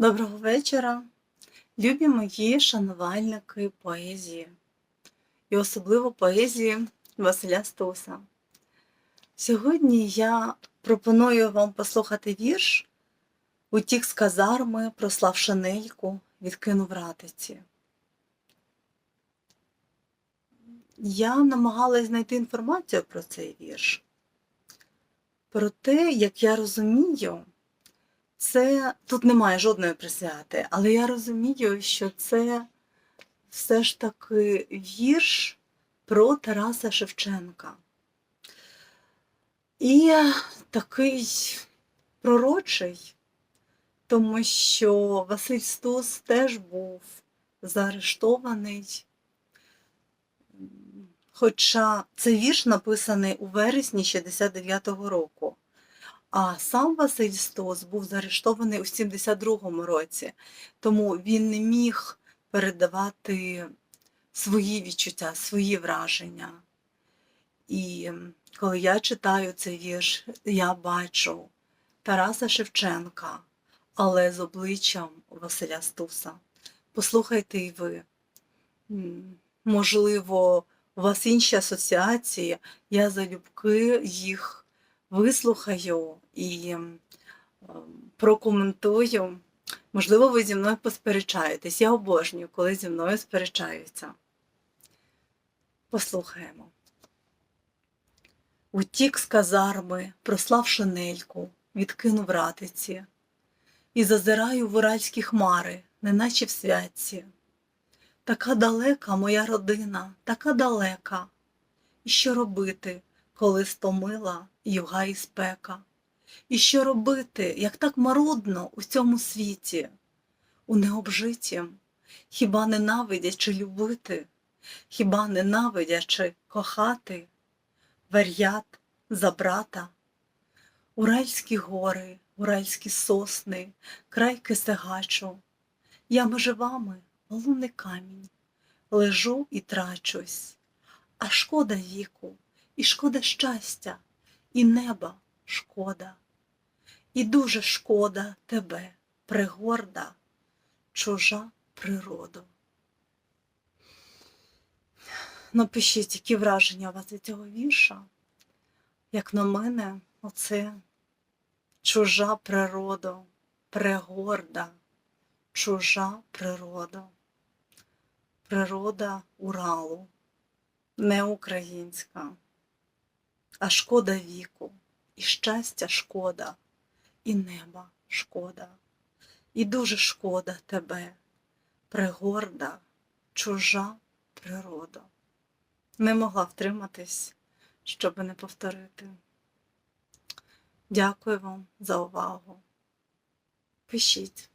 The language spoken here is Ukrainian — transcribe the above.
Доброго вечора, любі мої шанувальники поезії, і особливо поезії Василя Стуса. Сьогодні я пропоную вам послухати вірш Утік з казарми, прослав шинельку, відкинув ратиці. Я намагалась знайти інформацію про цей вірш. Про те, як я розумію, це тут немає жодної присвяти, але я розумію, що це все ж таки вірш про Тараса Шевченка. І такий пророчий, тому що Василь Стус теж був заарештований. Хоча цей вірш написаний у вересні 69-го року. А сам Василь Стос був заарештований у 72-му році, тому він не міг передавати свої відчуття, свої враження. І коли я читаю цей вірш, я бачу Тараса Шевченка, але з обличчям Василя Стуса. Послухайте і ви. Можливо, у вас інші асоціації, я залюбки їх вислухаю і прокоментую. Можливо, ви зі мною посперечаєтесь. Я обожнюю, коли зі мною сперечаються. Послухаємо. Утік з казарми, прослав шинельку, відкинув ратиці, і зазираю в уральські хмари, неначе в святці. Така далека моя родина, така далека. І що робити, коли стомила юга і спека? І що робити, як так марудно у цьому світі, у необжитім, хіба ненавидячи любити, хіба ненавидячи кохати, вар'ят за брата? Уральські гори, уральські сосни, край кисегачу, я межи вами лунний камінь, лежу і трачусь, а шкода віку, і шкода щастя, і неба шкода, і дуже шкода тебе, пригорда, чужа природу. Напишіть, які враження у вас від цього вірша. Як на мене, оце чужа природа, пригорда, чужа природа. Природа Уралу, не українська, а шкода віку, і щастя шкода, і неба шкода, і дуже шкода тебе, пригорда, чужа природа. Не могла втриматись, щоб не повторити. Дякую вам за увагу. Пишіть.